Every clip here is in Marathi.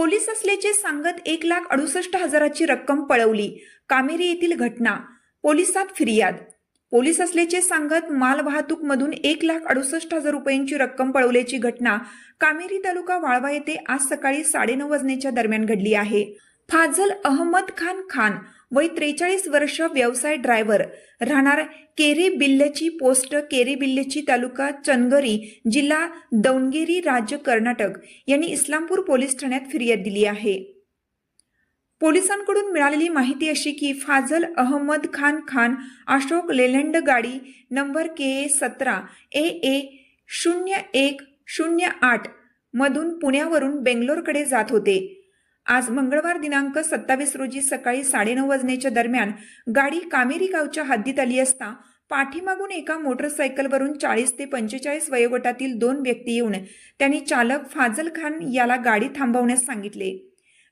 पोलीस असल्याचे सांगत एक लाख अडुसष्ट हजाराची रक्कम पळवली. कामेरी येथील घटना. पोलिसात फिर्याद. पोलीस असल्याचे सांगत माल वाहतूकमधून एक लाख अडुसष्ट हजार रुपयांची रक्कम पळवल्याची घटना कामेरी तालुका वाळवा येथे आज सकाळी साडेनऊ वाजण्याच्या दरम्यान घडली आहे. फाजल अहमद खान खान वय त्रेचाळीस वर्ष व्यवसाय ड्रायव्हर. राहणार केरे बिल्ल्याची पोस्ट केरे बिल्ल्याची तालुका चनगरी जिल्हा दौंडगेरी राज्य कर्नाटक. यांनी इस्लामपूर पोलीस ठाण्यात फिर्याद दिली आहे. पोलिसांकडून मिळालेली माहिती अशी की फाजल अहमद खान खान अशोक लेलंड गाडी नंबर के ए सतरा ए ए शून्य एक शून्य आठ मधून पुण्यावरून बेंगलोरकडे जात होते. आज मंगळवार दिनांक सत्तावीस रोजी सकाळी साडेनऊ वाजण्याच्या दरम्यान गाडी कामेरी गावच्या हद्दीत आली असता पाठीमागून एका मोटरसायकलवरून चाळीस ते पंचेचाळीस वयोगटातील दोन व्यक्ती येऊन त्यांनी चालक फाजल खान याला गाडी थांबवण्यास सांगितले.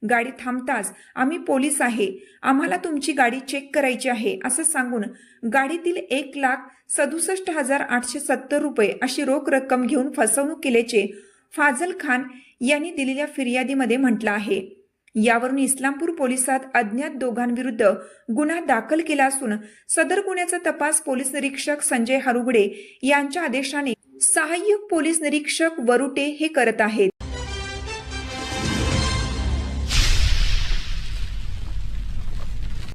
गाडी थांबताच आम्ही पोलीस आहे आम्हाला तुमची गाडी चेक करायची आहे असं सांगून गाडीतील एक लाख सदुसष्ट हजार आठशे सत्तर रुपये अशी रोख रक्कम घेऊन फसवणूक केल्याचे फाजल खान यांनी दिलेल्या फिर्यादीमध्ये म्हटलं आहे. यावरून इस्लामपूर पोलिसात अज्ञात दोघांविरुद्ध गुन्हा दाखल केला असून सदर गुन्ह्याचा तपास पोलीस निरीक्षक संजय हरुगडे यांच्या आदेशाने सहाय्यक पोलीस निरीक्षक वरुटे हे करत आहेत.